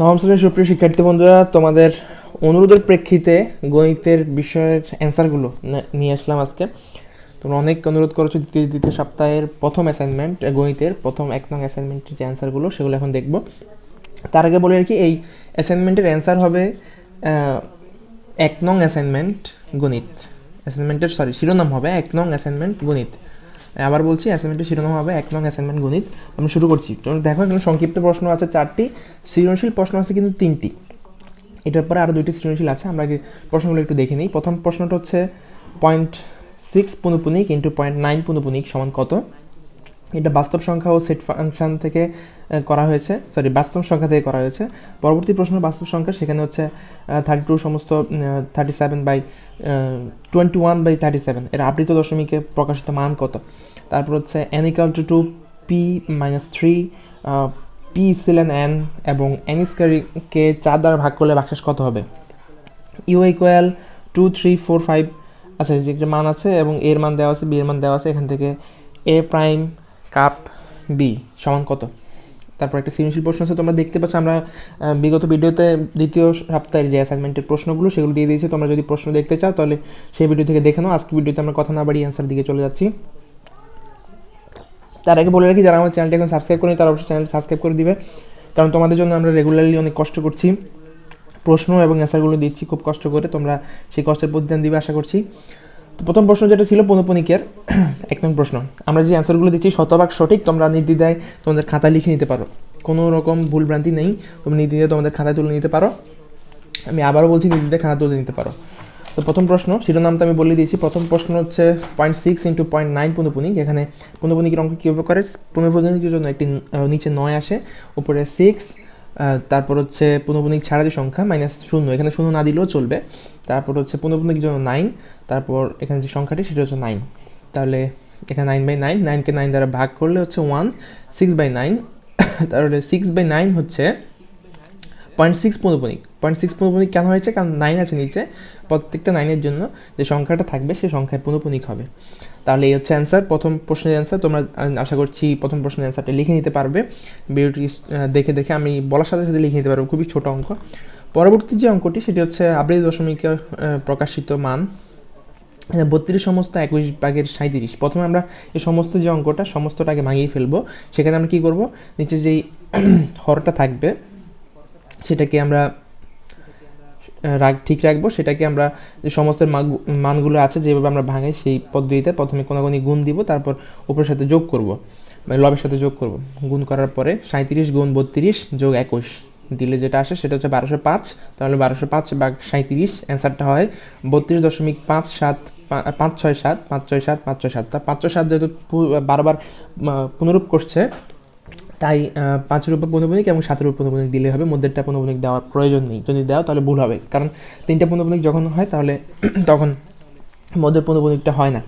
নবম শ্রেণির সুপ্রিয় শিক্ষার্থী বন্ধুরা, তোমাদের অনুরোধের প্রেক্ষিতে গণিতের বিষয়ের অ্যান্সারগুলো নিয়ে আসলাম আজকে। তোমরা অনেক অনুরোধ করেছ দ্বিতীয় দ্বিতীয় সপ্তাহের প্রথম অ্যাসাইনমেন্ট গণিতের প্রথম এক নং অ্যাসাইনমেন্টের যে অ্যান্সারগুলো সেগুলো এখন দেখব। তার আগে বলি আর কি, এই অ্যাসাইনমেন্টের অ্যান্সার হবে এক নং অ্যাসাইনমেন্ট গণিত। অ্যাসাইনমেন্টের সরি শিরোনাম হবে এক নং অ্যাসাইনমেন্ট গণিত। আবার বলছি অ্যাসাইনমেন্টের শিরোনাম হবে, এক নং অ্যাসাইনমেন্ট গণিত। আমি শুরু করছি। তো দেখো, এখানে সংক্ষিপ্ত প্রশ্ন আছে চারটি। সৃজনশীল প্রশ্ন আছে কিন্তু তিনটি। এটার পরে আরও দুইটি সৃজনশীল আছে, আমরা প্রশ্নগুলো একটু দেখে নিই। প্রথম প্রশ্নটা হচ্ছে পয়েন্ট সিক্স পুনুপুনিক ইন্টু পয়েন্ট নাইন পুনুপুনিক সমান কত? এটা বাস্তব সংখ্যা ও সেট ফাংশন থেকে করা হয়েছে। সরি বাস্তব সংখ্যা থেকে করা হয়েছে। পরবর্তী প্রশ্ন, বাস্তব সংখ্যা, সেখানে হচ্ছে থার্টি টু সমস্ত thirty seven by twenty one by thirty seven এর আবৃত দশমিকে প্রকাশিত মান কত? তারপর হচ্ছে N equal to two P minus three P epsilon N এবং এন স্কোয়ারকে চার দ্বারা ভাগ করলে বাকশেষ কত হবে? U equal to three four five আচ্ছা যে মান আছে এবং এর মান দেওয়া আছে বি এর মান দেওয়া আছে, এখান থেকে এ প্রাইম কাপ বি সমান কত? তারপর একটা সৃজনশীল প্রশ্ন আছে, তোমরা দেখতে পাচ্ছ, আমরা বিগত ভিডিওতে দ্বিতীয় সপ্তাহের যে অ্যাসাইনমেন্টের প্রশ্নগুলো, সেগুলো দিয়ে দিয়েছি। তোমরা যদি প্রশ্ন দেখতে চাও, তাহলে সেই ভিডিও থেকে দেখে নাও। আজকে ভিডিওতে আমরা কথা না বাড়িয়ে অ্যান্সার দিকে চলে যাচ্ছি। তার আগে বলে রাখি, যারা আমার চ্যানেলটি এখন সাবস্ক্রাইব করেনি, তারা অবশ্যই চ্যানেল সাবস্ক্রাইব করে দিবে। কারণ তোমাদের জন্য আমরা রেগুলারলি অনেক কষ্ট করছি। প্রশ্ন এবং অ্যান্সারগুলো দিচ্ছি, খুব কষ্ট করে তোমরা সেই কষ্টের প্রতিদান দিবে, আশা করছি। প্রথম প্রশ্ন যেটা ছিল পনপনিকের এক নম্বর প্রশ্ন। আমরা যে অ্যান্সারগুলো দিচ্ছি শতভাগ সঠিক, তোমরা নির্দ্বিধায় তোমাদের খাতা লিখে নিতে পারো। কোনো রকম ভুলভ্রান্তি নেই, তুমি নির্দ্বিধায় তোমাদের খাতায় তুলে নিতে পারো। আমি আবারও বলছি নির্দ্বিধায় খাতা তুলে নিতে পারো। তো প্রথম প্রশ্ন, শিরোনামটা আমি বলে দিয়েছি। প্রথম প্রশ্ন হচ্ছে point six into point nine পুনপুনিক এখানে পুনপুনিকের অঙ্ক কীভাবে করে পুনপুনিকের জন্য একটি নিচে নয় আসে, উপরে সিক্স তারপর হচ্ছে পুনপুনিক ছাড়া যে সংখ্যা মাইনাস শূন্য। এখানে শূন্য না দিলেও চলবে। তারপর হচ্ছে পুনপুনিকের জন্য নাইন তারপর এখানে যে সংখ্যাটি সেটা হচ্ছে নাইন তাহলে এখানে নাইন বাই নাইন নাইনকে নাইন দ্বারা ভাগ করলে হচ্ছে ওয়ান সিক্স বাই নাইন তাহলে সিক্স বাই নাইন হচ্ছে পয়েন্ট সিক্স পৌনপুনিক পয়েন্ট সিক্স পৌনপুনিক কেন হয়েছে? কারণ নাইন আছে নিচে। প্রত্যেকটা নাইনের জন্য যে সংখ্যাটা থাকবে সেই সংখ্যায় পৌনপুনিক হবে। তাহলে এই হচ্ছে অ্যান্সার প্রথম প্রশ্নের অ্যান্সার তোমরা আশা করছি প্রথম প্রশ্নের অ্যান্সারটা লিখে নিতে পারবে। ভিডিওটি দেখে দেখে আমি বলার সাথে সাথে লিখে নিতে পারব। খুবই ছোট অঙ্ক। পরবর্তী যে অঙ্কটি, সেটি হচ্ছে আবৃত দশমিকের প্রকাশিত মান। বত্রিশ সমস্ত একুশ ভাগের সাঁত্রিশ প্রথমে আমরা এই সমস্ত যে অঙ্কটা, সমস্তটাকে ভাঙিয়ে ফেলব। সেখানে আমরা কি করব? নিচে যেই হরটা থাকবে, সেটাকে আমরা রাখ, ঠিক রাখব। সেটাকে আমরা যে সমস্ত মানগুলো আছে, যেভাবে আমরা ভাঙাই সেই পদ্ধতিতে প্রথমে কোনাগুনি গুণ দিব, তারপর উপরের সাথে যোগ করব। মানে লবের সাথে যোগ করব। গুণ করার পরে সাঁত্রিশ গুণ বত্রিশ যোগ একুশ। দিলে যেটা আসে সেটা হচ্ছে বারোশো পাঁচ। তাহলে বারোশো পাঁচ বা সাঁত্রিশ অ্যান্সারটা হয় বত্রিশ দশমিক পাঁচ সাত পাঁচ ছয় সাত, পাঁচ ছয় সাত, পাঁচ ছয় সাত। তা পাঁচ ছয় সাত যেহেতু বারবার পুনরূপ করছে, তাই পাঁচের উপর পৌনপুনিক এবং সাতের উপর পৌনপুনিক দিলে হবে। মধ্যেরটা পৌনপুনিক দেওয়ার প্রয়োজন নেই। যদি দেওয়া তাহলে ভুল হবে। কারণ তিনটা পৌনপুনিক যখন হয় তাহলে তখন মধ্যের পৌনপুনিকটা হয় না।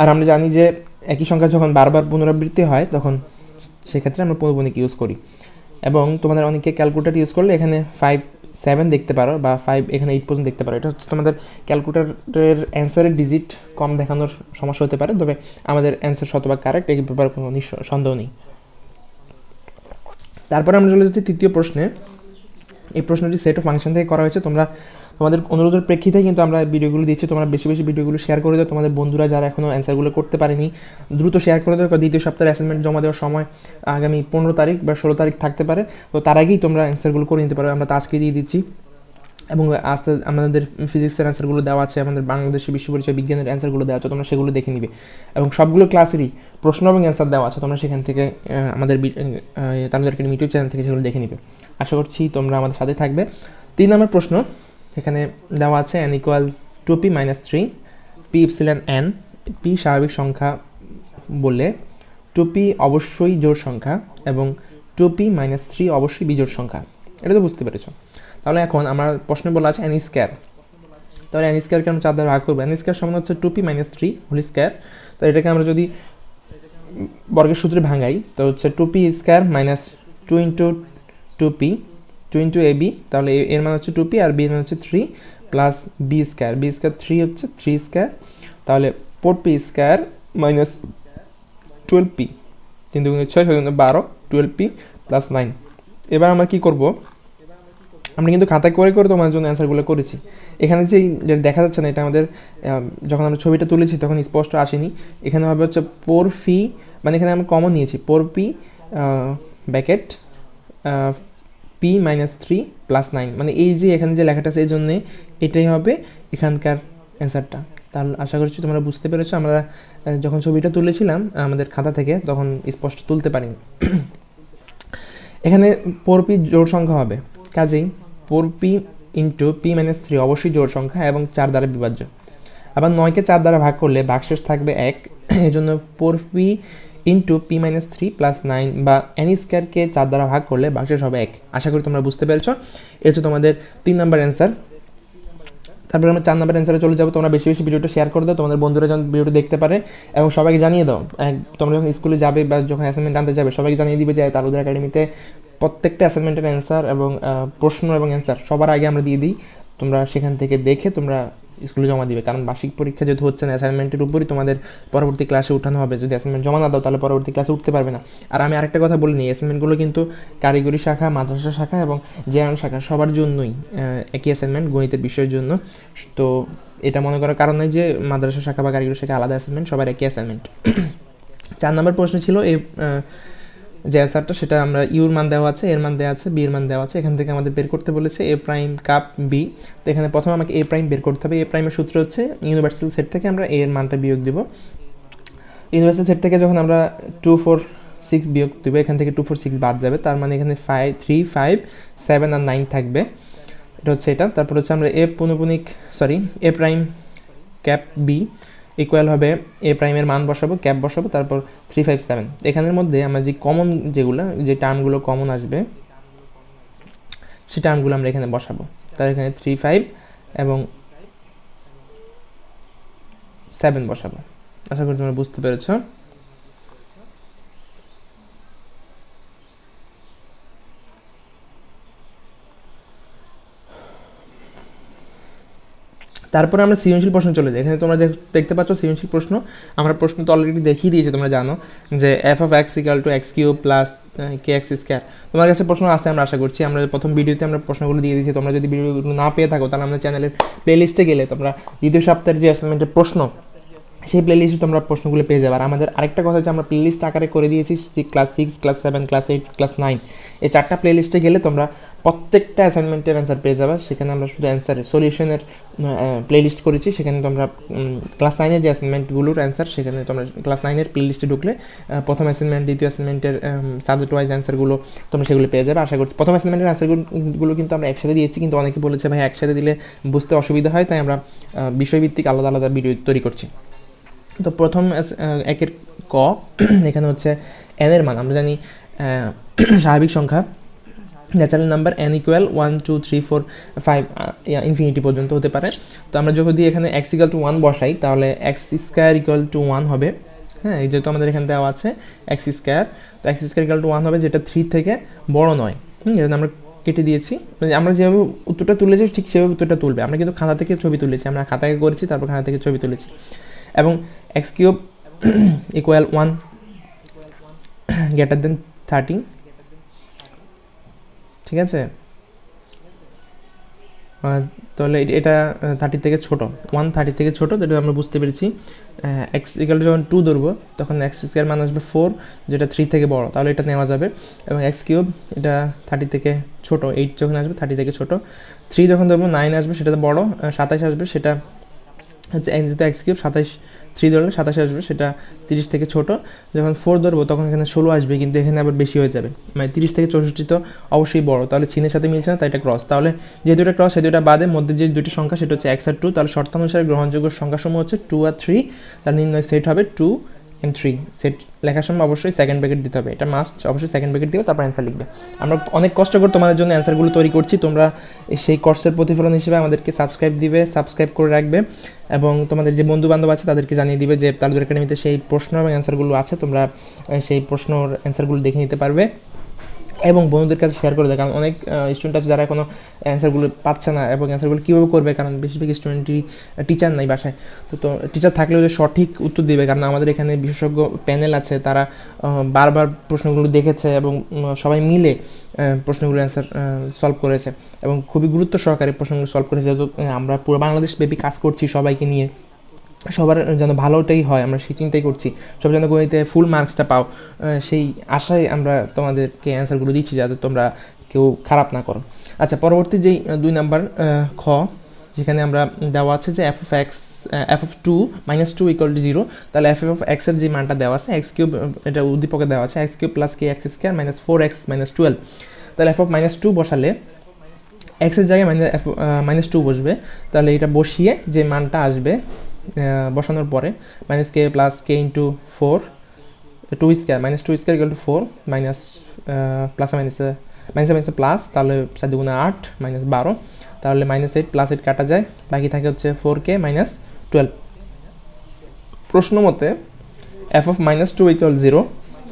আর আমরা জানি যে একই সংখ্যা যখন বারবার পুনরাবৃত্তি হয়, তখন সেক্ষেত্রে আমরা পৌনপুনিক ইউজ করি। এবং তোমাদের অনেকে ক্যালকুলেটার ইউজ করলে এখানে ফাইভ সেভেন দেখতে পারো বা ফাইভ এখানে এইট পর্যন্ত দেখতে পারো। এটা হচ্ছে তোমাদের ক্যালকুলেটারের অ্যান্সারের ডিজিট কম দেখানোর সমস্যা হতে পারে, তবে আমাদের অ্যান্সার শতভাগ কারেক্ট এই ব্যাপারে কোনো সন্দেহ নেই। তারপরে আমরা চলে যাচ্ছি তৃতীয় প্রশ্নে। এই প্রশ্নটি সেট অফ ফাংশন থেকে করা হয়েছে, তোমরা তোমাদের অনুরোধের প্রেক্ষিতে কিন্তু আমরা ভিডিওগুলো দিচ্ছি, তোমরা বেশি বেশি ভিডিওগুলো শেয়ার করে দাও। তোমাদের বন্ধুরা যারা এখনও অ্যান্সারগুলো করতে পারেনি, দ্রুত শেয়ার করে দাও দ্বিতীয় সপ্তাহের অ্যাসাইনমেন্ট জমা দেওয়ার সময় আগামী পনেরো তারিখ বা ষোলো তারিখ থাকতে পারে। তো তার আগেই তোমরা অ্যান্সারগুলো করে নিতে পারো। আমরা তো আজকে দিয়ে দিচ্ছি। এবং আস্তে আমাদের ফিজিক্সের অ্যান্সারগুলো দেওয়া আছে, আমাদের বাংলাদেশের বিশ্ব পরিচয় বিজ্ঞানের অ্যান্সারগুলো দেওয়া আছে, তোমরা সেগুলো দেখে নিবে। এবং সবগুলো ক্লাসেরই প্রশ্ন এবং অ্যান্সার দেওয়া আছে, তোমরা সেখান থেকে আমাদের একাডেমি ইউটিউব চ্যানেল থেকে সেগুলো দেখে নিবে। আশা করছি তোমরা আমাদের সাথে থাকবে। তিন নম্বর প্রশ্ন এখানে দেওয়া আছে N equal to P minus three P epsilon N P স্বাভাবিক সংখ্যা বললে টু পি অবশ্যই জোর সংখ্যা এবং টু পি মাইনাস থ্রি অবশ্যই বিজোড় সংখ্যা। এটা তো বুঝতে পেরেছ। তাহলে এখন আমার প্রশ্নে বলা আছে এন স্কোয়ার তাহলে এন স্কোয়ারকে আমরা চার দ্বারা ভাগ করব। এন স্কোয়ার সমান হচ্ছে two P minus three whole square তো এটাকে আমরা যদি বর্গের সূত্রে ভাঙাই, তো হচ্ছে two P square minus two into two P two into A B তাহলে এর মান হচ্ছে টু পি আর বি এর মান হচ্ছে three plus B square B square three হচ্ছে থ্রি স্কোয়ার তাহলে four P square minus twelve P তিন দুগুণে ছয় ছয় বারো টুয়েলভ পি প্লাস নাইন এবার আমরা কি করব? আমরা কিন্তু খাতায় করে করে তোমার জন্য অ্যান্সারগুলো করেছি। এখানে যে দেখা যাচ্ছে না, এটা আমাদের যখন আমরা ছবিটা তুলেছি তখন স্পষ্ট আসেনি। এখানে হবে হচ্ছে পোর ফি মানে এখানে আমরা কমন নিয়েছি। Four P bracket P minus three plus nine মানে এই যে এখানে যে লেখাটা আছে এই জন্যে এটাই হবে এখানকার অ্যান্সারটা। তাহলে আশা করছি তোমরা বুঝতে পেরেছ। আমরা যখন ছবিটা তুলেছিলাম আমাদের খাতা থেকে, তখন স্পষ্ট তুলতে পারিনি। এখানে ফোর পি জোড় সংখ্যা হবে। কাজেই four P into P minus three অবশ্যই জোড় সংখ্যা এবং চার দ্বারা বিভাজ্য। আবার নয়কে চার দ্বারা ভাগ করলে ভাগশেষ থাকবে এক। এই জন্য four P into P minus three plus nine বা এন স্কোয়ারকে চার দ্বারা ভাগ করলে ভাগশেষ হবে এক। আশা করি তোমরা বুঝতে পেরেছ। এটা হচ্ছে তোমাদের তিন নাম্বার অ্যান্সার তারপরে আমরা চার নাম্বার অ্যান্সারে চলে যাব। তোমরা বেশি বেশি ভিডিওটা শেয়ার করে দাও। তোমাদের বন্ধুরা যখন ভিডিওটা দেখতে পারে এবং সবাইকে জানিয়ে দাও তোমরা যখন স্কুলে যাবে বা যখন অ্যাসাইনমেন্ট আনতে যাবে, সবাইকে জানিয়ে দিবে যে তালুদের একাডেমিতে প্রত্যেকটা অ্যাসাইনমেন্টের অ্যান্সার এবং প্রশ্ন এবং অ্যান্সার সবার আগে আমরা দিয়ে দিই। তোমরা সেখান থেকে দেখে তোমরা স্কুলে জমা দিবে। কারণ বার্ষিক পরীক্ষা যেহেতু হচ্ছে না অ্যাসাইনমেন্টের উপরই তোমাদের পরবর্তী ক্লাসে উঠানো হবে। যদি অ্যাসাইনমেন্ট জমা না দাও, তাহলে পরবর্তী ক্লাসে উঠতে পারবে না। আর আমি আরেকটা কথা বলে নিই অ্যাসাইনমেন্টগুলো কিন্তু কারিগরি শাখা, মাদ্রাসা শাখা এবং জেনারেল শাখা সবার জন্যই একই অ্যাসাইনমেন্ট গণিতের বিষয়ের জন্য। তো এটা মনে করার কারণ যে মাদ্রাসা শাখা বা কারিগরি শাখা আলাদা অ্যাসাইনমেন্ট সবার একই অ্যাসাইনমেন্ট চার নম্বর প্রশ্ন ছিল এই যে অ্যান্সারটা সেটা আমরা ইউর মান দেওয়া আছে, এর মান দেওয়া আছে বি এর মান দেওয়া আছে, এখান থেকে আমাদের বের করতে বলেছে এ প্রাইম কাপ বি। তো এখানে প্রথমে আমাকে এ প্রাইম বের করতে হবে। এ প্রাইমের সূত্র হচ্ছে ইউনিভার্সাল সেট থেকে আমরা এ এর মানটা বিয়োগ দিব। ইউনিভার্সাল সেট থেকে যখন আমরা টু ফোর সিক্স বিয়োগ দিব, এখান থেকে টু ফোর সিক্স বাদ যাবে। তার মানে এখানে ফাইভ থ্রি ফাইভ সেভেন আর নাইন থাকবে। এটা হচ্ছে এটা। তারপর হচ্ছে আমরা A পুনপুনিক sorry A prime cap B. Equal হবে এ প্রাইমের মান বসাবো ক্যাপ বসাবো, তারপর থ্রি ফাইভ সেভেন এখানের মধ্যে আমরা যে কমন যেগুলো, যে টার্মগুলো কমন আসবে, সে টার্মগুলো আমরা এখানে বসাবো। তার এখানে থ্রি ফাইভ এবং সেভেন বসাবো। আশা করি তোমরা বুঝতে পেরেছ। তারপরে আমরা সৃজনশীল প্রশ্ন চলে যাই। এখানে তোমরা দেখতে পাচ্ছ সৃজনশীল প্রশ্ন। আমরা প্রশ্ন তো অলরেডি দেখিয়ে দিয়েছি, তোমরা জানো যে F of X equal to X cube plus K X square তোমার কাছে প্রশ্ন আছে, আমরা আশা করছি। আমরা প্রথম ভিডিওতে আমরা প্রশ্নগুলো দিয়ে দিয়েছি। তোমরা যদি ভিডিওগুলো না পেয়ে থাকো, তাহলে আমাদের চ্যানেলের প্লেলিস্টে গেলে তোমরা দ্বিতীয় সপ্তাহের যে অ্যাসাইনমেন্টের প্রশ্ন সেই প্লেলিস্টে তোমরা প্রশ্নগুলো পেয়ে যাবে। আর আমাদের আরেকটা কথা হচ্ছে আমরা প্লেলিস্ট আকারে করে দিয়েছি class six class seven class eight class nine এই চারটা প্লেলিস্টে গেলে তোমরা প্রত্যেকটা অ্যাসাইনমেন্টের অ্যান্সার পেয়ে যাবে। সেখানে আমরা শুধু অ্যান্সারের সলিউশনের প্লেলিস্ট করেছি। সেখানে তোমরা ক্লাস নাইনের যে অ্যাসাইনমেন্টগুলোর অ্যান্সার সেখানে তোমরা ক্লাস নাইনের প্লেলিস্টে ঢুকলে প্রথম অ্যাসাইনমেন্ট দ্বিতীয় অ্যাসাইনমেন্টের সাবজেক্ট ওয়াইজ অ্যান্সারগুলো তোমরা সেগুলো পেয়ে যাবে। আশা করছি প্রথম অ্যাসাইনমেন্টের অ্যান্সারগুলো কিন্তু আমরা একসাথে দিয়েছি, কিন্তু অনেকে বলেছে, ভাই, একসাথে দিলে বুঝতে অসুবিধা হয়। তাই আমরা বিষয়ভিত্তিক আলাদা আলাদা ভিডিও তৈরি করছি। তো প্রথম একের ক, এখানে হচ্ছে এন এর মান। আমরা জানি স্বাভাবিক সংখ্যা। Natural number N equal one two three four five infinity পর্যন্ত হতে পারে। তো আমরা যদি এখানে এক্স ইকুয়াল টু ওয়ান বসাই, তাহলে X square equal to one হবে। হ্যাঁ এই যেহেতু আমাদের এখানে দেওয়া আছে এক্স স্কোয়ার তো X square equal to one হবে, যেটা থ্রি থেকে বড় নয়। হুম আমরা কেটে দিয়েছি। মানে আমরা যেভাবে উত্তরটা তুলেছি, ঠিক সেভাবে উত্তরটা তুলবে। আমরা কিন্তু খাতা থেকে ছবি তুলেছি। আমরা খাতাকে করেছি, তারপর খাতা থেকে ছবি তুলেছি। এবং X cube equal one greater than thirty ঠিক আছে? তাহলে এটা থার্টি থেকে ছোট। ওয়ান থার্টি থেকে ছোট, যেটা আমরা বুঝতে পেরেছি। এক্স ইকাল যখন টু ধরবো, তখন এক্স স্কোয়ার মান আসবে ফোর যেটা থ্রি থেকে বড়। তাহলে এটা নেওয়া যাবে। এবং এক্স কিউব এটা থার্টি থেকে ছোট। এইট যখন আসবে থার্টি থেকে ছোট। থ্রি যখন ধরবো নাইন আসবে সেটা বড়। সাতাইশ আসবে, সেটা হচ্ছে এক্স জিতে এক্স কিউব সাতাইশ থ্রি ধরলে সাতাশে আসবে, সেটা তিরিশ থেকে ছোট। যখন ফোর ধরবো, তখন এখানে ষোলো আসবে, কিন্তু এখানে আবার বেশি হয়ে যাবে। মানে তিরিশ থেকে চৌষট্টি তো অবশ্যই বড়, তাহলে চীনের সাথে মিলছে না, তাই এটা ক্রস তাহলে যে দুটো ক্রস সে দুটো বাদে মধ্যে যে দুটি সংখ্যা, সেটা হচ্ছে এক্স আর টু তাহলে শর্তানুসারে গ্রহণযোগ্য সংখ্যাসমূহ হচ্ছে টু আর থ্রি তার নির্ণয় সেট হবে টু এন্ড থ্রি সেট লেখার সময় অবশ্যই সেকেন্ড ব্র্যাকেট দিতে হবে। এটা মাস্ট অবশ্যই সেকেন্ড ব্র্যাকেট দিবে, তারপর অ্যান্সার লিখবে। আমরা অনেক কষ্ট করে তোমাদের জন্য অ্যান্সারগুলো তৈরি করছি। তোমরা সেই কোর্সের প্রতিফলন হিসেবে আমাদেরকে সাবস্ক্রাইব দিবে সাবস্ক্রাইব করে রাখবে এবং তোমাদের যে বন্ধু বান্ধব আছে তাদেরকে জানিয়ে দিবে যে তালদুর একাডেমিতে সেই প্রশ্ন এবং অ্যান্সারগুলো আছে। তোমরা সেই প্রশ্নর অ্যান্সারগুলো দেখে নিতে পারবে। এবং বন্ধুদের কাছে শেয়ার করে দেয়। কারণ অনেক স্টুডেন্ট আছে যারা এখনও অ্যান্সারগুলো পাচ্ছে না এবং অ্যান্সারগুলো কীভাবে করবে? কারণ বেশিরভাগ স্টুডেন্টই টিচার নাই বাসায়। তো তো টিচার থাকলেও যে সঠিক উত্তর দেবে, কারণ আমাদের এখানে বিশেষজ্ঞ প্যানেল আছে, তারা বারবার প্রশ্নগুলো দেখেছে এবং সবাই মিলে প্রশ্নগুলো অ্যান্সার সলভ করেছে এবং খুবই গুরুত্ব সহকারে প্রশ্নগুলো সলভ করেছে। যেহেতু আমরা পুরো বাংলাদেশ ব্যাপী কাজ করছি সবাইকে নিয়ে। সবার যেন ভালোটাই হয়, আমরা সেই চিন্তাই করছি। সব যেন গণিতে ফুল মার্কসটা পাও সেই আশায় আমরা তোমাদেরকে অ্যান্সারগুলো দিচ্ছি যাতে তোমরা কেউ খারাপ না করো। আচ্ছা পরবর্তী যেই দুই নাম্বার খ, যেখানে আমরা দেওয়া আছে যে F of X F of two minus two equal to zero তাহলে এফ অফ এক্সের যে মানটা দেওয়া আছে এক্স কিউব এটা উদ্দীপকে দেওয়া আছে X cube plus K X square minus four X minus twelve তাহলে এফ অফ মাইনাস টু বসালে এক্সের জায়গায় মাইনাস এফ মাইনাস টু বসবে। তাহলে এটা বসিয়ে যে মানটা আসবে বসানোর পরে minus K plus K into four two square minus two square equal to four minus plus minus minus minus plus তাহলে সাত দুগুণে আট মাইনাস বারো, তাহলে মাইনাস এইট প্লাস এইট কাটা যায়, বাকি থাকে হচ্ছে ফোর কে মাইনাস টুয়েলভ প্রশ্ন মতে F of minus two equal zero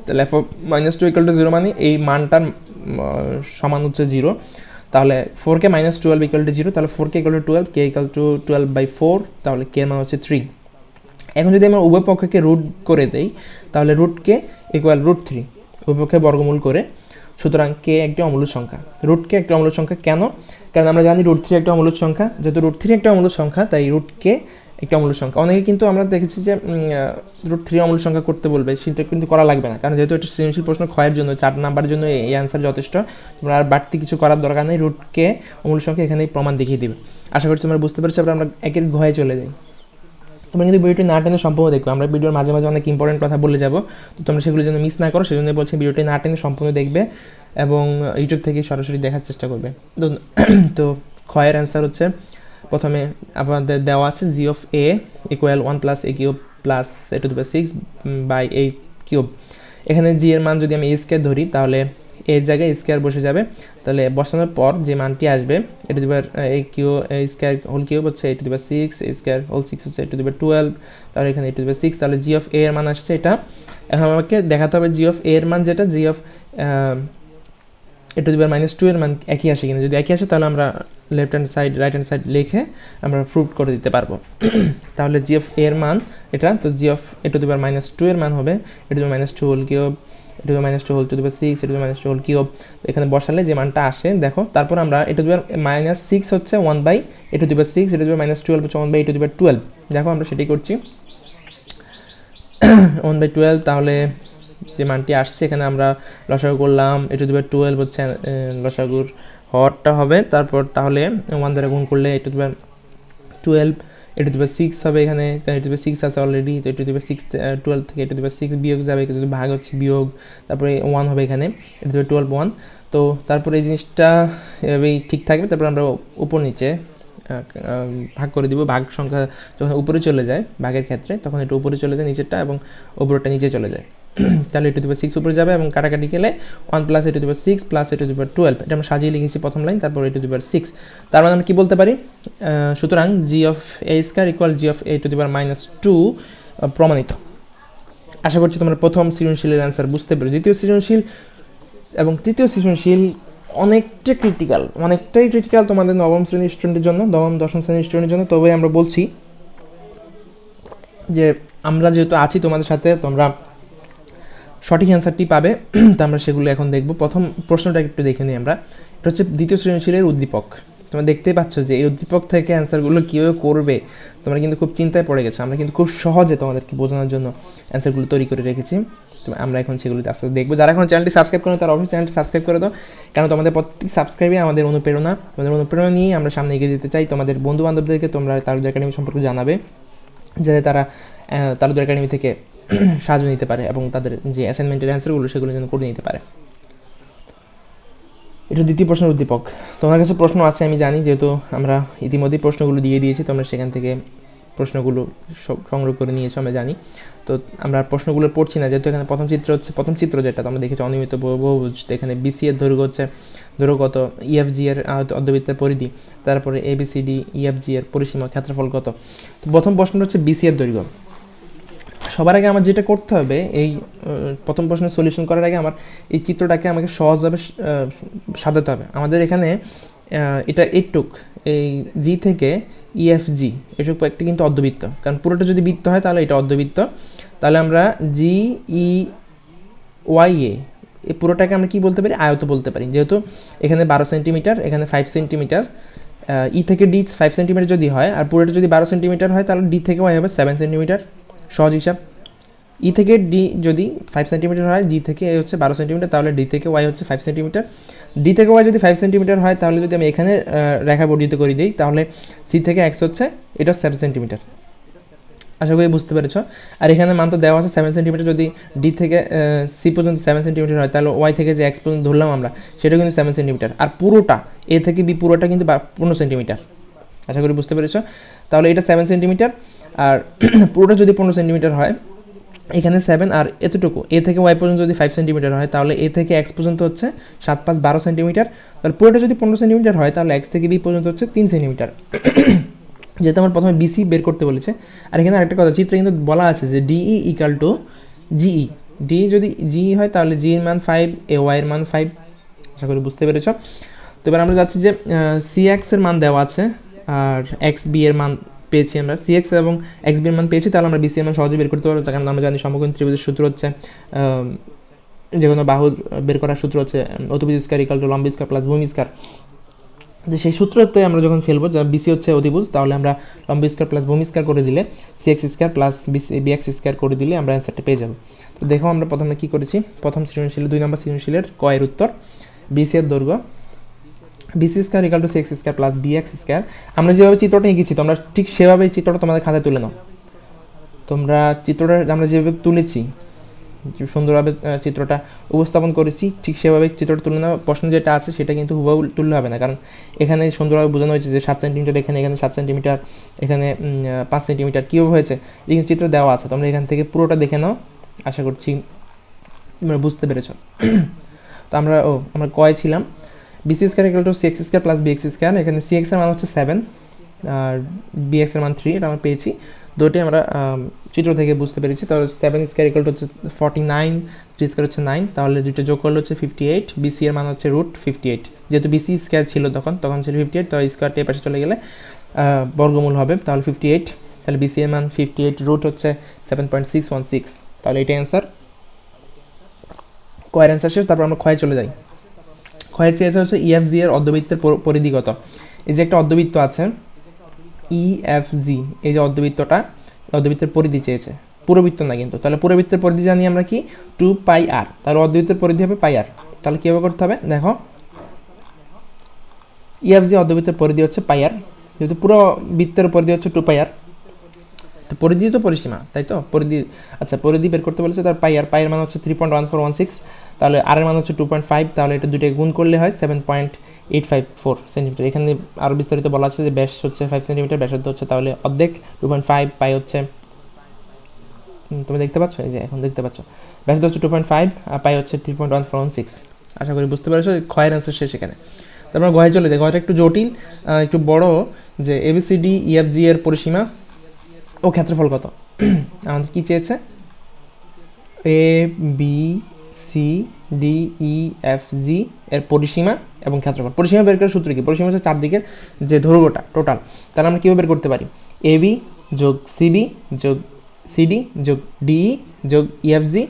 তাহলে F of minus two equal to zero মানে এই মানটার সমান হচ্ছে জিরো তাহলে four K minus twelve equal to zero তাহলে four K equal to twelve K equal to twelve by four তাহলে K মান হচ্ছে থ্রি এখন যদি আমরা উভয় পক্ষকে রুট করে দেই, তাহলে রুটকে ইকুয়াল রুট থ্রি উভয় পক্ষে বর্গমূল করে। সুতরাং কে একটি অমূল্য সংখ্যা। রুটকে একটি অমূল্য সংখ্যা কেন? কারণ আমরা জানি রুট থ্রি একটা অমূল্য সংখ্যা। যেহেতু রুট থ্রি একটা অমূল্য সংখ্যা, তাই রুটকে একটি অমূল্য সংখ্যা। অনেকে কিন্তু আমরা দেখেছি যে রুট থ্রি অমূল্য সংখ্যা করতে বলবে, সেটা কিন্তু করা লাগবে না। কারণ যেহেতু এটা সৃজনশীল প্রশ্ন ক্ষয়ের জন্য, চার নাম্বারের জন্য এই অ্যান্সার যথেষ্ট। তোমরা আর বাড়তি কিছু করার দরকার নেই রুটকে অমূল্য সংখ্যা এখানেই প্রমাণ দেখিয়ে দিবে। আশা করছি তোমরা বুঝতে পেরেছ, আমরা একের ঘয়ে চলে যাই। তোমরা কিন্তু ভিডিওটি না টেনে সম্পূর্ণ দেখবে। আমরা ভিডিওর মাঝে মাঝে অনেক ইম্পর্টেন্ট কথা বলে যাব। তো তোমরা সেগুলো যেন মিস না করো সেজন্য বলছি ভিডিওটি না টেনে সম্পূর্ণ দেখবে এবং ইউটিউব থেকে সরাসরি দেখার চেষ্টা করবে। তো ক্ষয়ের অ্যান্সার হচ্ছে প্রথমে আপনাদের দেওয়া আছে G of A equal one plus A cube plus A to দিবে সিক্স বাই এ কিউব এখানে জি এর মান যদি আমি স্কোয়ার ধরি, তাহলে এর জায়গায় স্কোয়ার বসে যাবে। তাহলে বসানোর পর যে মানটি আসবে এ টু দিবার A Q square whole cube হচ্ছে এ টু দিবার সিক্স স্কোয়ার হোল সিক্স হচ্ছে এ টু দিবার টুয়েলভ তাহলে এখানে এ টু দিবার সিক্স তাহলে জি অফ এ এর মান আসছে এটা। এখন আমাকে দেখাতে হবে জি অফ এ এর মান যেটা জি অফ এ টু দিবার মাইনাস টু এর মান একই আসে কিনা, যদি একই আসে তাহলে আমরা left hand side right hand side লিখে আমরা প্রুভ করে দিতে পারব। তাহলে জি অফ এর মান এটা, তো জি অফ এ টু দিবার মাইনাস টু এর মান হবে এ টু দিবার minus two whole cube A to minus two whole two দি দিবার সিক্স এ টু দিবার মাইনাস টু হোল কিউব এখানে বসালে যে মানটা আসে, দেখো, তারপর আমরা এ টু দিবার মাইনাস সিক্স হচ্ছে ওয়ান বাই এ টু দিবার সিক্স এ টু দিবার মাইনাস টুয়েলভ হচ্ছে ওয়ান বাই এ টু দিবার টুয়েলভ দেখো আমরা সেটাই করছি। ওয়ান বাই টুয়েলভ তাহলে যে মানটি আসছে, এখানে আমরা লসাগু করলাম। এ টু দিবার টুয়েলভ হচ্ছে লসাগুর হরটা হবে। তারপর তাহলে ওয়ান দ্বারা গুণ করলে a to the power twelve a to the power six হবে এখানে। A to the power six আছে অলরেডি তো a to the power six twelve থেকে এ সিক্স বিয়োগ যাবে ভাগ হচ্ছে বিয়োগ। তারপরে ওয়ান হবে এখানে এ টুয়েলভ ওয়ান তো তারপরে এই জিনিসটা এভাবেই ঠিক থাকবে। তারপর আমরা উপর নিচে ভাগ করে দিব। ভাগ সংখ্যা যখন উপরে চলে যায়, ভাগের ক্ষেত্রে, তখন এটা উপরে চলে যায় নিচেরটা এবং উপরেরটা নিচে চলে যায়। তাহলে এটু দিবার সিক্স উপরে যাবে এবং কাটাকাটি গেলে ওয়ান প্লাস এটু দিবার সিক্স প্লাস এটু দিবার টুয়েলভ এটা আমরা সাজিয়ে লিখেছি প্রথম লাইন তারপর এটু দিবার সিক্স তার মানে আমরা কি বলতে পারি? সুতরাং g of a square equal g of a to the power minus two প্রমাণিত। আশা করছি তোমরা প্রথম সৃজনশীলের অ্যান্সার বুঝতে পেরেছ। দ্বিতীয় সৃজনশীল এবং তৃতীয় সৃজনশীল অনেকটা ক্রিটিক্যাল অনেকটাই ক্রিটিক্যাল তোমাদের নবম শ্রেণির স্টুডেন্টের জন্য, নবম, দশম শ্রেণির স্টুডেন্টের জন্য। তবে আমরা বলছি যে আমরা যেহেতু আছি তোমাদের সাথে, তোমরা সঠিক অ্যান্সারটি পাবে। তো আমরা সেগুলো এখন দেখব। প্রথম প্রশ্নটা একটু দেখে নিই আমরা। এটা হচ্ছে দ্বিতীয় সৃজনশীলের উদ্দীপক। তোমরা দেখতেই পাচ্ছ যে এই উদ্দীপক থেকে অ্যান্সারগুলো কীভাবে করবে? তোমরা কিন্তু খুব চিন্তায় পড়ে গেছো। আমরা কিন্তু খুব সহজে তোমাদেরকে বোঝানোর জন্য অ্যান্সারগুলো তৈরি করে রেখেছি। তো আমরা এখন সেগুলো আস্তে আস্তে দেখব। যারা এখন চ্যানেলটি সাবস্ক্রাইব করে তারা অবশ্যই চ্যানেলটি সাবস্ক্রাইব করে দাও। কারণ তোমাদের প্রত্যেকটি সাবস্ক্রাইবে আমাদের অনুপ্রেরণা। তোমাদের অনুপ্রেরণা নিয়ে আমরা সামনে এগিয়ে যেতে চাই। তোমাদের বন্ধু বান্ধবদেরকে তোমরা তারুদ একাডেমি সম্পর্কে জানাবে। যাতে তারা তারুদ একাডেমি থেকে সাহায্য নিতে পারে এবং তাদের যে অ্যাসাইনমেন্টের অ্যান্সারগুলো সেগুলো যেন করে নিতে পারে। এটা দ্বিতীয় প্রশ্নের উদ্দীপক। তোমার কাছে প্রশ্ন আছে আমি জানি যেহেতু আমরা ইতিমধ্যেই প্রশ্নগুলো দিয়ে দিয়েছি তোমরা সেখান থেকে প্রশ্নগুলো সংগ্রহ করে নিয়েছো আমরা জানি। তো আমরা প্রশ্নগুলো পড়ছি না যেহেতু এখানে প্রথম চিত্র হচ্ছে প্রথম চিত্র যেটা তোমরা দেখেছ অনিয়মিত বহু- বহুভুজ এখানে বিসি এর দৈর্ঘ্য হচ্ছে দৈর্ঘ্য কত? ইএফজি এর আহ, অর্ধবৃত্তের পরিধি তারপরে এবিসিডি ইএফজি এর পরিসীমা ক্ষেত্রফল কত? তো প্রথম প্রশ্নটা হচ্ছে বিসি এর দৈর্ঘ্য। সবার আগে আমার যেটা করতে হবে, এই প্রথম প্রশ্নের সলিউশন করার আগে আমার এই চিত্রটাকে আমাকে সহজভাবে সাজাতে হবে। আমাদের এখানে এটা এইটুক, এই জি থেকে ইএফ জি এটুকু একটা কিন্তু অর্ধবৃত্ত। কারণ পুরোটা যদি বৃত্ত হয়, তাহলে এটা অর্ধবৃত্ত। তাহলে আমরা জি ই ওয়াই এ এই পুরোটাকে আমরা কি বলতে পারি? আয়ত বলতে পারি। যেহেতু এখানে বারো সেন্টিমিটার এখানে ফাইভ সেন্টিমিটার ই থেকে ডি ফাইভ সেন্টিমিটার যদি হয়, আর পুরোটা যদি বারো সেন্টিমিটার হয়, তাহলে ডি থেকে ওয়াই হবে সেভেন সেন্টিমিটার সহজ হিসাব। ই থেকে ডি যদি ফাইভ সেন্টিমিটার হয় জি থেকে এ হচ্ছে বারো সেন্টিমিটার তাহলে ডি থেকে ওয়াই হচ্ছে ফাইভ সেন্টিমিটার ডি থেকে ওয়াই যদি ফাইভ সেন্টিমিটার হয়, তাহলে যদি আমি এখানে রেখা বর্ধিত করে দিই, তাহলে সি থেকে এক্স হচ্ছে, এটা সেভেন সেন্টিমিটার আশা করি বুঝতে পেরেছ। আর এখানে মান তো দেওয়া আছে সেভেন সেন্টিমিটার যদি ডি থেকে সি পর্যন্ত সেভেন সেন্টিমিটার হয়, তাহলে ওয়াই থেকে যে এক্স পর্যন্ত ধরলাম আমরা, সেটা কিন্তু সেভেন সেন্টিমিটার আর পুরোটা এ থেকে বি পুরোটা কিন্তু পনেরো সেন্টিমিটার আশা করি বুঝতে পেরেছ। তাহলে এটা সেভেন সেন্টিমিটার আর পুরোটা যদি পনেরো সেন্টিমিটার হয়, এখানে সেভেন আর এতটুকু, এ থেকে ওয়াই পর্যন্ত যদি ফাইভ সেন্টিমিটার হয়, তাহলে এ থেকে এক্স পর্যন্ত হচ্ছে সাত পাঁচ বারো সেন্টিমিটার। তাহলে পুরোটা যদি পনেরো সেন্টিমিটার হয়, তাহলে এক্স থেকে বি পর্যন্ত হচ্ছে তিন সেন্টিমিটার। যেহেতু আমার প্রথমে বিসি বের করতে বলেছে, আর এখানে আরেকটা কথা, চিত্রে কিন্তু বলা আছে যে DE equal to GE D যদি জিই হয়, তাহলে জি এর মান ফাইভ এ ওয়াই এর মান ফাইভ আশা করি বুঝতে পেরেছ। তো এবার আমরা যাচ্ছি যে সি এক্সের মান দেওয়া আছে, আর এক্স বি এর মান পেয়েছি আমরা। সি এক্স এবং এক্স বি মান পেয়েছি, তাহলে আমরা বিসি এর মান সহজে বের করতে পারব। কারণ আমরা জানি সমকোণ ত্রিভুজের সূত্র হচ্ছে যে কোনো বাহু বের করার সূত্র হচ্ছে অতিভুজ স্কয়ার ইকাল টু লম্ব স্কয়ার প্লাস ভূমি স্কয়ার যে সেই সূত্রতে আমরা যখন ফেলব বিসি হচ্ছে অতিভুজ, তাহলে আমরা লম্ব স্কয়ার প্লাস ভূমি স্কয়ার করে দিলে C X square plus B X square করে দিলে আমরা অ্যান্সারটা পেয়ে যাব। তো দেখো আমরা প্রথমে কি করেছি? প্রথম সৃজনশীল দুই নম্বর সৃজনশীলের কয়ের উত্তর বিসি এর দৈর্ঘ্য BC square equal to C X square plus B X square আমরা যেভাবে চিত্রটা এঁকেছি, তোমরা ঠিক সেভাবেই চিত্রটা তোমাদের খাতায় তুলে নাও। তোমরা চিত্রটা, আমরা যেভাবে তুলেছি, সুন্দরভাবে চিত্রটা উপস্থাপন করেছি, ঠিক সেভাবে চিত্রটা তুলে নেওয়া প্রশ্ন যেটা আছে সেটা কিন্তু হুবহু তুললে হবে না, কারণ এখানে সুন্দরভাবে বোঝানো হয়েছে যে সাত সেন্টিমিটার এখানে এখানে সাত সেন্টিমিটার এখানে পাঁচ সেন্টিমিটার কীভাবে হয়েছে। এই চিত্র দেওয়া আছে, তোমরা এখান থেকে পুরোটা দেখে নাও। আশা করছি তোমরা বুঝতে পেরেছ। তো আমরা, ও, আমরা কয় ছিলাম? BC square equal to C X square plus B X square এখানে সি এক্সের মান হচ্ছে সেভেন আর বি এক্সের মান থ্রি এটা আমরা পেয়েছি। দুটোই আমরা চিত্র থেকে বুঝতে পেরেছি। তাহলে সেভেন স্কয়ার ইকুয়াল টু হচ্ছে ফর্টি নাইন থ্রি স্কয়ার হচ্ছে নাইন তাহলে দুটো যোগ করলে হচ্ছে ফিফটি এইট বিসি এর মান হচ্ছে রুট ফিফটি এইট যেহেতু বিসি স্কয়ার ছিল তখন তখন ছিল ফিফটি এইট তো স্কয়ারটা পাশে চলে গেলে বর্গমূল হবে। তাহলে ফিফটি এইট তাহলে বিসি এর মান ফিফটি এইট রুট হচ্ছে seven point six one six তাহলে এটাই অ্যান্সার কয়ের অ্যান্সার শেষ, তারপর আমরা ক্ষয়ে চলে যাই। ক্ষয়ের চেয়েছে হচ্ছে ইএফজি এর অর্ধবৃত্তের পরিধিগত। এই যে একটা অর্ধবৃত্ত আছে ইএফজি এই যে অর্ধবৃত্তটা অর্ধবৃত্তের পরিধি চেয়েছে। পুরবৃত্ত না কিন্তু, তাহলে পুরবৃত্তের পরিধি জানি আমরা কি? টু পাই আর তাহলে অর্ধবৃত্তের পরিধি হবে পাই আর তাহলে কীভাবে করতে হবে? দেখো ইএফজি অর্ধবৃত্তের পরিধি হচ্ছে পাই আর যেহেতু পুরো বৃত্তের পরিধি হচ্ছে টু পাই আর পরিধি তো পরিসীমা, তাই তো? পরিধি আচ্ছা পরিধি বের করতে বলেছে তার পাই, আর পাইয়ের মান হচ্ছে three point one four one six তাহলে আর এর মান হচ্ছে টু পয়েন্ট ফাইভ তাহলে এটা দুটোকে গুণ করলে হয় seven point eight five four centimetre এখানে আরও বিস্তারিত বলা আছে যে ব্যাস হচ্ছে ফাইভ সেন্টিমিটার ব্যাসার্ধ হচ্ছে তাহলে অর্ধেক টু পয়েন্ট ফাইভ পাই হচ্ছে তুমি দেখতে পাচ্ছ? এই যে এখন দেখতে পাচ্ছ। ব্যাসার্ধ হচ্ছে টু পয়েন্ট ফাইভ আর পাই হচ্ছে three point one four one six আশা করি বুঝতে পেরেছ ক্ষয়ের অ্যান্সার শেষ এখানে। তারপর গয়ে চলে যায় গয়টা একটু জটিল একটু বড়, যে এবিসিডি ইএফজি এর পরিসীমা ও ক্ষেত্রফল কত? আমাদের কি চেয়েছে? A B C D E F G এর পরিসীমা এবং ক্ষেত্রফল। পরিসীমা বের করার সূত্র কি? পরিসীমা হচ্ছে চারদিকের যে দৈর্ঘ্যটা টোটাল তাহলে আমরা কীভাবে বের করতে পারি? এ বি যোগ সিবি যোগ সিডি যোগ ডিই যোগ ইএফজি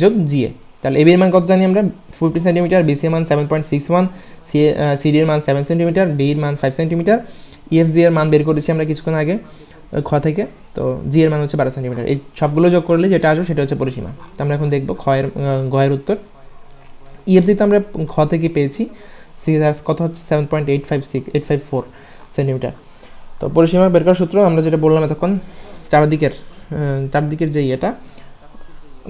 যোগ জিএ তাহলে এবি এর মান কত জানি আমরা? ফিফটি সেন্টিমিটার বিসি মান seven point six one C CD এর মান সেভেন সেন্টিমিটার ডি এর মান ফাইভ সেন্টিমিটার ইএফজি এর মান বের করেছি আমরা কিছুক্ষণ আগে। খ থেকে, তো জি এর মান হচ্ছে বারো সেন্টিমিটার এই সবগুলো যোগ করলে যেটা আসবে সেটা হচ্ছে পরিসীমা। তো আমরা এখন দেখব খয়ের গয়ের উত্তর। ইএফজি তো আমরা খ থেকে পেয়েছি সি কত হচ্ছে? Seven point eight five six eight five four centimetre তো পরিসীমা বের করার সূত্র আমরা যেটা বললাম এতক্ষণ, চারদিকের চারদিকের যে ইয়েটা,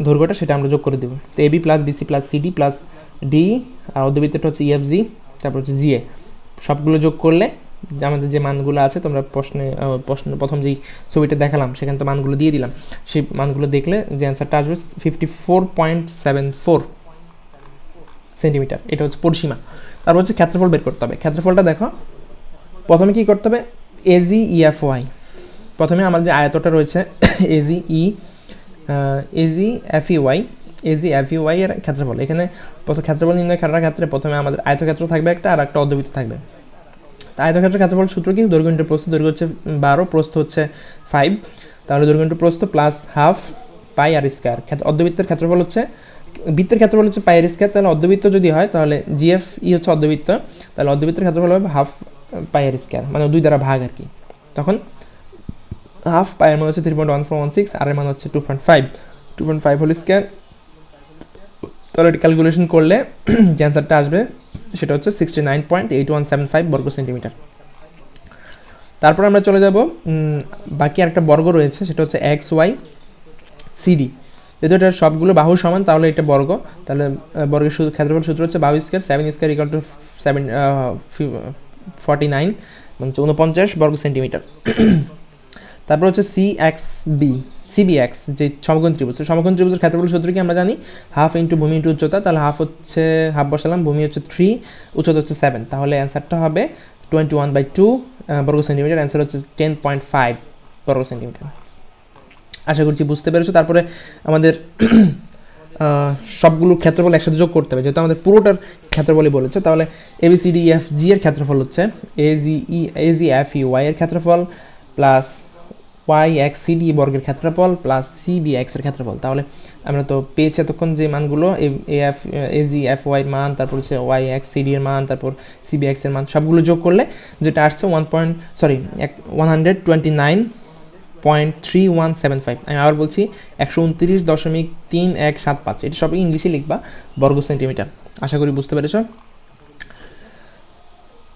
দৈর্ঘ্যটা, সেটা আমরা যোগ করে দেবো। তো AB plus BC plus CD plus D আর অর্ধবৃত্তটা হচ্ছে ইএফজি তারপর হচ্ছে জিএ সবগুলো যোগ করলে আমাদের যে মানগুলো আছে, তোমরা প্রশ্নে প্রশ্ন, প্রথম যেই ছবিটা দেখালাম, সেখানে তো মানগুলো দিয়ে দিলাম। সেই মানগুলো দেখলে যে অ্যান্সারটা আসবে fifty four point seven four centimetre এটা হচ্ছে পরিসীমা। তারপর হচ্ছে ক্ষেত্রফল বের করতে হবে। ক্ষেত্রফলটা দেখো। প্রথমে কি করতে হবে? এজি ইএফ ওয়াই প্রথমে আমার যে আয়তটা রয়েছে AG E AG F Y AG F Y এর ক্ষেত্রফল। এখানে প্রথম ক্ষেত্রফল নির্ণয় করার ক্ষেত্রে প্রথমে আমাদের আয়তক্ষেত্র থাকবে একটা, আর একটা অর্ধবৃত্ত থাকবে। আয়তক্ষেত্রের ক্ষেত্রফল সূত্র কি দৈর্ঘ্য ইন্টু প্রস্থ, দৈর্ঘ্য হচ্ছে বারো, প্রস্থ হচ্ছে ফাইভ তাহলে দৈর্ঘ্য ইন্টু প্রস্থ plus half pi r square অর্ধবৃত্তের ক্ষেত্রফল হচ্ছে, বৃত্তের ক্ষেত্রফল হচ্ছে পাই আর স্কোয়ার তাহলে অর্ধবৃত্ত যদি হয়, তাহলে জিএফ ই হচ্ছে অর্ধবৃত্ত। তাহলে অর্ধবৃত্তের ক্ষেত্রফল হবে হাফ পাই আর স্কোয়ার মানে দুই দ্বারা ভাগ আর কি। তখন হাফ পায়ের মান হচ্ছে three point one four one six r এর মান হচ্ছে two point five two point five whole square তাহলে ক্যালকুলেশন করলে যে অ্যান্সারটা আসবে সেটা হচ্ছে sixty nine point eight one seven five বর্গ সেন্টিমিটার তারপর আমরা চলে যাব বাকি একটা বর্গ রয়েছে, সেটা হচ্ছে এক্স ওয়াই সিডি যেহেতু এটা সবগুলো বাহু সমান, তাহলে এটা বর্গ। তাহলে বর্গের সূত্র, ক্ষেত্রফল সূত্র হচ্ছে বাহু square, seven square equal to seven forty nine মানে উনপঞ্চাশ বর্গ সেন্টিমিটার তারপর হচ্ছে সি এক্স বি সিবিএক্স যে সমকোণ ত্রিভুজ। সমকোণ ত্রিভুজের ক্ষেত্রফল সূত্র কি আমরা জানি? হাফ ইন্টু ভূমি ইন্টু উচ্চতা, তাহলে হাফ হচ্ছে, হাফ বসালাম, ভূমি হচ্ছে থ্রি উচ্চতা হচ্ছে সেভেন তাহলে অ্যান্সারটা হবে টোয়েন্টি ওয়ান বাই টু বর্গ সেন্টিমিটার অ্যান্সার হচ্ছে টেন পয়েন্ট ফাইভ বর্গ সেন্টিমিটার আশা করছি বুঝতে পেরেছ। তারপরে আমাদের সবগুলো ক্ষেত্রফল একসাথে যোগ করতে হবে। যেহেতু আমাদের পুরোটার ক্ষেত্রফলই বলেছে, তাহলে এবিসিডি এফ জি এর ক্ষেত্রফল হচ্ছে A G E A G F E Y এর ক্ষেত্রফল প্লাস ওয়াই এক্স সিডি বর্গের ক্ষেত্রফল প্লাস সিবি এক্সের ক্ষেত্রফল। তাহলে আমরা তো পেয়েছি এতক্ষণ যে মানগুলো, A F A G F Y মান, তারপর হচ্ছে ওয়াই এক্স সিডি এর মান, তারপর সিবি এক্সের মান, সবগুলো যোগ করলে যেটা আসছে one point sorry one hundred twenty nine point three one seven five আমি আবার বলছি একশো উনত্রিশ দশমিক তিন এক সাত পাঁচ, এটা সব ইংলিশে লিখবা, বর্গ সেন্টিমিটার। আশা করি বুঝতে পেরেছ।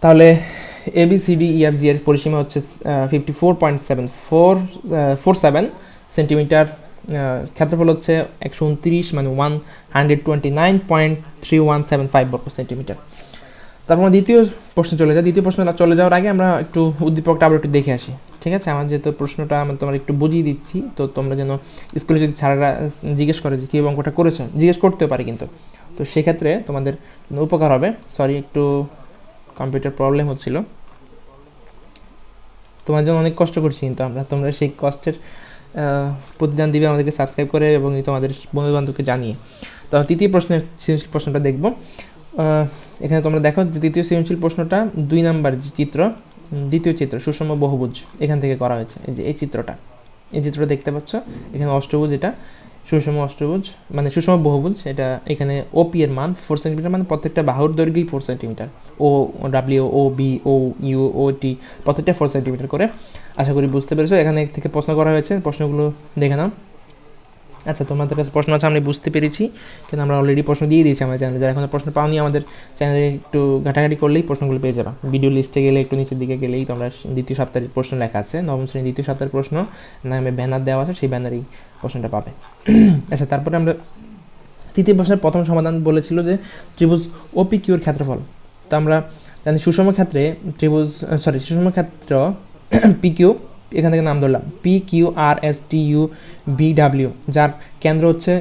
তাহলে এ বি সি ডি এর পরিসীমা হচ্ছে fifty four point seven four four seven centimetre ক্ষেত্রফল হচ্ছে একশো উনত্রিশ মানে one hundred twenty nine point three one seven five বর্গ সেন্টিমিটার তারপর দ্বিতীয় প্রশ্নে চলে যাই দ্বিতীয় প্রশ্ন চলে যাওয়ার আগে আমরা একটু উদ্দীপকটা আবার একটু দেখে আসি, ঠিক আছে? আমার যেহেতু প্রশ্নটা আমি তোমার একটু বুঝিয়ে দিচ্ছি, তো তোমরা যেন স্কুলে যদি ছাড়ারা জিজ্ঞেস করে যে কী অঙ্কটা করেছ, জিজ্ঞেস করতেও পারে কিন্তু। তো সেক্ষেত্রে তোমাদের উপকার হবে। সরি একটু কম্পিউটার প্রবলেম হচ্ছিল। তোমার জন্য অনেক কষ্ট করছি কিন্তু আমরা। তোমরা সেই কষ্টের প্রতিদান দিবে আমাদেরকে সাবস্ক্রাইব করে এবং তোমাদের বন্ধু বান্ধবকে জানিয়ে। তো তৃতীয় প্রশ্নের সৃজনশীল প্রশ্নটা দেখব। এখানে তোমরা দেখো যে তৃতীয় সৃজনশীল প্রশ্নটা দুই নাম্বার যে চিত্র দ্বিতীয় চিত্র, সুষম বহুভুজ, এখান থেকে করা হয়েছে। এই যে এই চিত্রটা এই চিত্রটা দেখতে পাচ্ছ? এখানে অষ্টভুজ এটা। সুষম অষ্টভুজ মানে সুষম বহুভুজ, এটা এখানে ওপি এর মান ফোর সেন্টিমিটার মানে প্রত্যেকটা বাহুর দৈর্ঘ্যই four centimetre O W O B O U O T প্রত্যেকটা ফোর সেন্টিমিটার করে। আশা করি বুঝতে পেরেছ। এখানে থেকে প্রশ্ন করা হয়েছে। প্রশ্নগুলো দেখে নাও। আচ্ছা তোমাদের কাছে প্রশ্ন আছে আমরা বুঝতে পেরেছি, কিন্তু আমরা অলরেডি প্রশ্ন দিয়ে দিয়েছি আমাদের চ্যানেলে যারা এখন প্রশ্ন পাওনি, আমাদের চ্যানেলে একটু ঘাটাঘাটি করলেই প্রশ্নগুলো পেয়ে যাবা। ভিডিও লিস্টে গেলে একটু নিচের দিকে গেলেই তোমরা দ্বিতীয় সপ্তাহের প্রশ্ন লেখা আছে। নবম শ্রেণির দ্বিতীয় সপ্তাহের প্রশ্ন, নামে ব্যানার দেওয়া আছে, সেই ব্যানারেই প্রশ্নটা পাবে। আচ্ছা তারপরে আমরা তৃতীয় প্রশ্নের প্রথম সমাধান বলেছিল যে ত্রিভুজ ওপি কিউর ক্ষেত্রফল। তো আমরা জানি সুষম ক্ষেত্রে ত্রিভুজ সরি সুষম ক্ষেত্র পি কিউ এখান থেকে নাম ধরলাম P Q R S T U V W যার কেন্দ্র হচ্ছে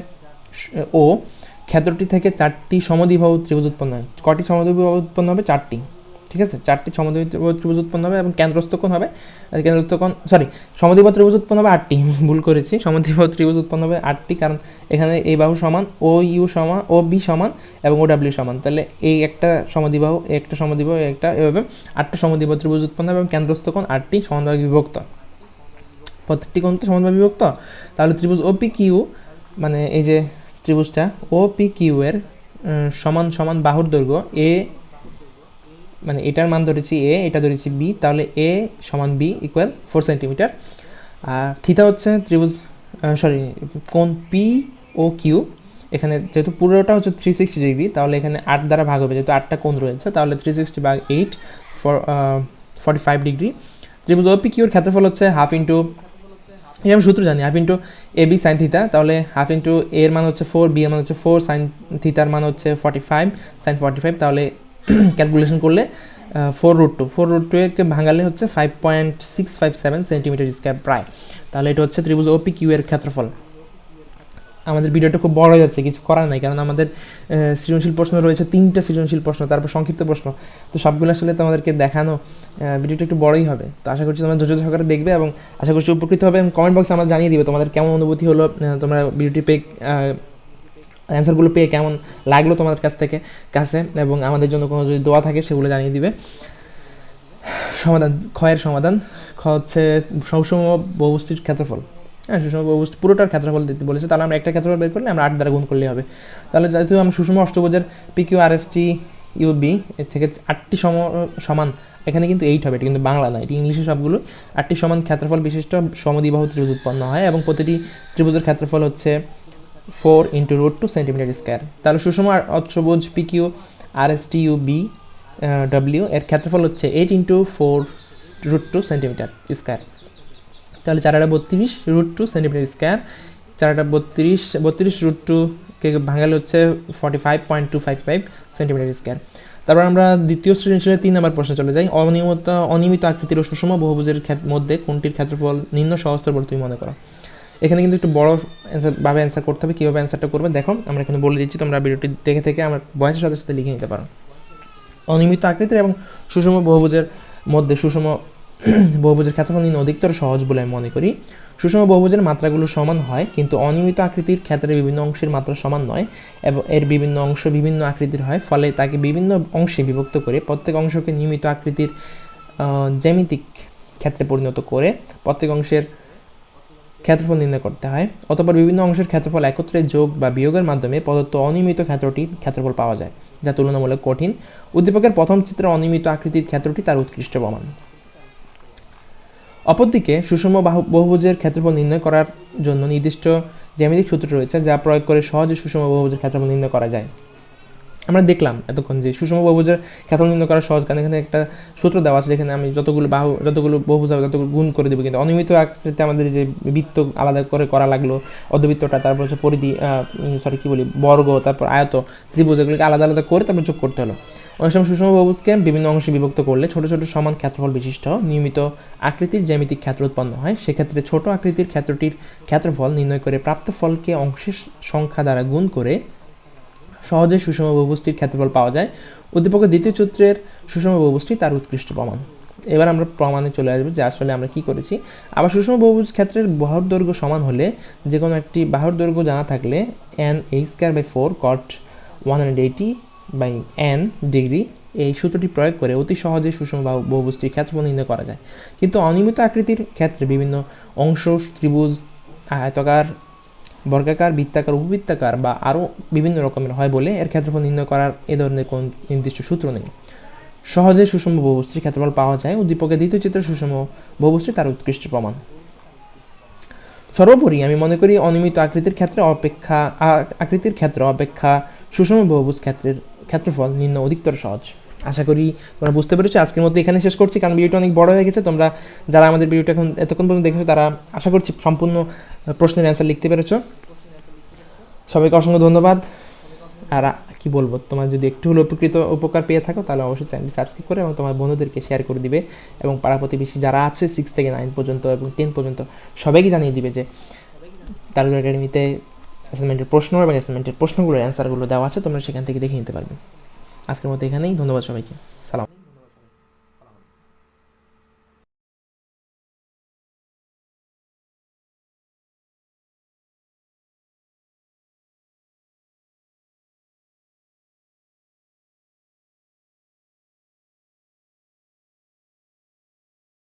ও, ক্ষেত্রটি থেকে চারটি সমদ্বিবাহু ত্রিভুজ উৎপন্ন হয়। কটি সমদ্বিবাহু উৎপন্ন হবে? চারটি। ঠিক আছে? চারটি সমদ্বিবাহু ত্রিভুজ উৎপন্ন হবে এবং কেন্দ্রস্থ কোণ হবে কেন্দ্রস্থ কোণ সরি সমদ্বিবাহু ত্রিভুজ উৎপন্ন হবে আটটি। ভুল করেছি। সমদ্বিবাহু ত্রিভুজ উৎপন্ন হবে আটটি, কারণ এখানে এই বাহু সমান, ও, ইউ সমান, ও, বি সমান এবং ও, ডাব্লিউ সমান। তাহলে এই একটা সমদ্বিবাহু একটা সমদ্বিবাহু একটা এভাবে আটটা সমদ্বিবাহু ত্রিভুজ উৎপন্ন হবে এবং কেন্দ্রস্থ কোণ আটটি সমানভাবে বিভক্ত। প্রত্যেকটি কোণ তো সমানভাবে বিভক্ত। তাহলে ত্রিভুজ ওপি কিউ মানে এই যে ত্রিভুজটা ওপি কিউ এর সমান সমান বাহুর দৈর্ঘ্য এ মানে এটার মান ধরেছি এ এটা ধরেছি বি তাহলে এ সমান বি ইকুয়াল ফোর সেন্টিমিটার আর থিতা হচ্ছে ত্রিভুজ সরি কোণ পি ও কিউ এখানে যেহেতু পুরোটা হচ্ছে থ্রি সিক্সটি ডিগ্রি তাহলে এখানে আট দ্বারা ভাগ হবে। যেহেতু আটটা কোণ রয়েছে, তাহলে থ্রি সিক্সটি ভাগ eight for forty five degree ত্রিভুজ ওপি কিউর ক্ষেত্রফল হচ্ছে হাফ ইন্টু এই আমি সূত্র জানি half into A B sine theta তাহলে হাফ ইন্টু এর মান হচ্ছে ফোর বি এর মান হচ্ছে ফোর সাইন থিতার মান হচ্ছে forty five sine forty five তাহলে ক্যালকুলেশন করলে four root two four root two একে ভাঙালে হচ্ছে five point six five seven centimetre square প্রায়। তাহলে এটা হচ্ছে ত্রিভুজ ওপি কিউ এর ক্ষেত্রফল। আমাদের ভিডিওটা খুব বড় হয়ে যাচ্ছে, কিছু করার নাই। কারণ আমাদের সৃজনশীল প্রশ্ন রয়েছে, তিনটা সৃজনশীল প্রশ্ন, তারপর সংক্ষিপ্ত প্রশ্ন। তো সবগুলো আসলে তোমাদেরকে দেখানো ভিডিওটা একটু বড়ই হবে। তো আশা করছি তোমরা ধৈর্য সহকারে দেখবে এবং আশা করছি উপকৃত হবে এবং কমেন্ট বক্সে আমরা জানিয়ে দিবে তোমাদের কেমন অনুভূতি হলো তোমরা ভিডিওটি পেয়ে অ্যান্সারগুলো পেয়ে কেমন লাগল তোমাদের কাছ থেকে, কাছে এবং আমাদের জন্য কোনো যদি দোয়া থাকে সেগুলো জানিয়ে দিবে। সমাধান, ক্ষয়ের সমাধান খ হচ্ছে সবসময় বহুবস্তির ক্ষেত্রফল। হ্যাঁ সুষম বহুবস্তু পুরোটার ক্ষেত্রফল দিতে বলেছে। তাহলে আমরা একটা ক্ষেত্রফল বের করলে আমরা আট দ্বারা গুণ করলেই হবে। তাহলে যেহেতু আমরা সুষম অষ্টভুজের P Q R S T U V এর থেকে আটটি সম সমান, এখানে কিন্তু এইট হবে, এটা কিন্তু বাংলা নয় এটি ইংলিশে সবগুলো। আটটি সমান ক্ষেত্রফল বিশিষ্ট সমদ্বিবাহু ত্রিভুজ উৎপন্ন হয় এবং প্রতিটি ত্রিভুজের ক্ষেত্রফল হচ্ছে four into root two centimetre square তাহলে সুষম অষ্টভুজ P Q R S T U V W এর ক্ষেত্রফল হচ্ছে eight into four root two centimetre square তাহলে চারাটা বত্রিশ রুট টু সেন্টিমিটার স্কোয়ার চারাটা বত্রিশ বত্রিশ রুট টু কে ভাঙালে হচ্ছে forty five point two five five centimetre square তারপর আমরা দ্বিতীয় সৃজনশীলের তিন নম্বর প্রশ্নে চলে যাই। অনিয়মিত অনিয়মিত আকৃতির ও সুষম বহুভুজের মধ্যে কোনটির ক্ষেত্রফল নিম্ন সহস্তর বলে তুমি মনে করো? এখানে কিন্তু একটু বড় ভাবে অ্যান্সার করতে হবে, কীভাবে অ্যান্সারটা করবে? দেখো, আমরা এখানে বলে দিচ্ছি, তোমরা ভিডিওটি দেখে থেকে আমার বয়সের সাথে সাথে লিখে নিতে পারো। অনিয়মিত আকৃতির এবং সুষম বহুভুজের মধ্যে সুষম বহুভুজের ক্ষেত্রফল নিম্ন অধিকতর সহজ বলে আমি মনে করি। সুষম বহুভুজের মাত্রাগুলো সমান হয়, কিন্তু অনিয়মিত আকৃতির ক্ষেত্রে বিভিন্ন অংশের মাত্রা সমান নয় এবং এর বিভিন্ন অংশ বিভিন্ন আকৃতির হয়, ফলে তাকে বিভিন্ন অংশে বিভক্ত করে প্রত্যেক অংশকে নিয়মিত আকৃতির জ্যামিতিক ক্ষেত্রে পরিণত করে প্রত্যেক অংশের ক্ষেত্রফল নির্ণয় করতে হয়। অতঃপর বিভিন্ন অংশের ক্ষেত্রফল একত্রে যোগ বা বিয়োগের মাধ্যমে প্রদত্ত অনিয়মিত ক্ষেত্রটির ক্ষেত্রফল পাওয়া যায়, যা তুলনামূলক কঠিন। উদ্দীপকের প্রথম চিত্রে অনিয়মিত আকৃতির ক্ষেত্রটি তার উৎকৃষ্ট প্রমাণ। অপরদিকে সুষম বাহু- বহুভুজের ক্ষেত্রফল নির্ণয় করার জন্য নির্দিষ্ট জ্যামিতিক সূত্র রয়েছে যা প্রয়োগ করে সহজে সুষম বহুভুজের ক্ষেত্রফল নির্ণয় করা যায়। আমরা দেখলাম এতক্ষণ যে সুষম বহুভুজের ক্ষেত্রফল নির্ণয় করা সহজ কারণ এখানে একটা সূত্র দেওয়া আছে যেখানে আমি যতগুলো বাহু, যতগুলো বহুভুজ হবে ততগুলো গুণ করে দেবো। কিন্তু অনিয়মিত আকৃতিতে আমাদের যে বৃত্ত আলাদা করে করা লাগল, অর্ধবৃত্তটা, তারপর হচ্ছে পরিধি সরি কি বলি, বর্গ, তারপর আয়ত, ত্রিভুজ, এগুলোকে আলাদা আলাদা করে তারপর যোগ করতে হলো। অনেক সময় সুষম বহুভুজকে বিভিন্ন অংশে বিভক্ত করলে ছোট ছোট সমান ক্ষেত্রফল বিশিষ্ট নিয়মিত আকৃতির জ্যামিতিক ক্ষেত্র উৎপন্ন হয়। সেক্ষেত্রে ছোট আকৃতির ক্ষেত্রটির ক্ষেত্রফল নির্ণয় করে প্রাপ্ত ফলকে অংশের সংখ্যা দ্বারা গুণ করে সহজে সুষম বহুভুজটির ক্ষেত্রফল পাওয়া যায়। উদ্দীপকের দ্বিতীয় সূত্রের সুষম বহুভুজটি তার উৎকৃষ্ট প্রমাণ। এবার আমরা প্রমাণে চলে আসব যে আসলে আমরা কি করেছি। আবার সুষম বহুভুজ ক্ষেত্রের বাহুর দৈর্ঘ্য সমান হলে যে কোনো একটি বাহুর দৈর্ঘ্য জানা থাকলে এন এই square by four cot one hundred eighty by n degree এই সূত্রটি প্রয়োগ করে অতি সহজে সুষম বাহু বহুভুজটির ক্ষেত্রফল নির্ণয় করা যায়। কিন্তু অনিয়মিত আকৃতির ক্ষেত্রে বিভিন্ন অংশ, ত্রিভুজ, আয়তকার বর্গাকার, বৃত্তাকার, উপবৃত্তাকার বা আরও বিভিন্ন রকমের হয় বলে এর ক্ষেত্রফল নির্ণয় করার এ ধরনের কোন নির্দিষ্ট সূত্র নেই। সহজে সুষম বহুবস্তুর ক্ষেত্রফল পাওয়া যায়। উদ্দীপকের দ্বিতীয় চিত্র সুষম বহুবস্তু তার উৎকৃষ্ট প্রমাণ। সর্বোপরি আমি মনে করি অনিয়মিত আকৃতির ক্ষেত্রে অপেক্ষা আকৃতির ক্ষেত্র অপেক্ষা সুষম বহুভুজ ক্ষেত্রের ক্ষেত্রফল নিম্ন অধিকতর সহজ। আশা করি তোমরা বুঝতে পেরেছ। আজকের মধ্যে এখানে শেষ করছি, কারণ ভিডিওটা অনেক বড় হয়ে গেছে। তোমরা যারা আমাদের ভিডিওটা এখন এতক্ষণ পর্যন্ত দেখেছ, তারা আশা করছি সম্পূর্ণ প্রশ্নের অ্যান্সার লিখতে পেরেছ। সবাইকে অসংখ্য ধন্যবাদ। আর, কি বলব, তোমার যদি একটু হলেও উপকৃত, উপকার পেয়ে থাকো, তাহলে অবশ্যই চ্যানেলটি সাবস্ক্রাইব করে এবং তোমার বন্ধুদেরকে শেয়ার করে দিবে এবং পাড়া প্রতিবেশী যারা আছে সিক্স থেকে নাইন পর্যন্ত এবং টেন পর্যন্ত, সবাইকে জানিয়ে দিবে যে তারুল একাডেমিতে অ্যাসাইনমেন্টের প্রশ্ন এবং অ্যাসাইনমেন্টের প্রশ্নগুলোর অ্যান্সারগুলো দেওয়া আছে, তোমরা সেখান থেকে দেখে নিতে পারবে। আজকের মতো এখানেই। ধন্যবাদ সবাইকে। সালাম।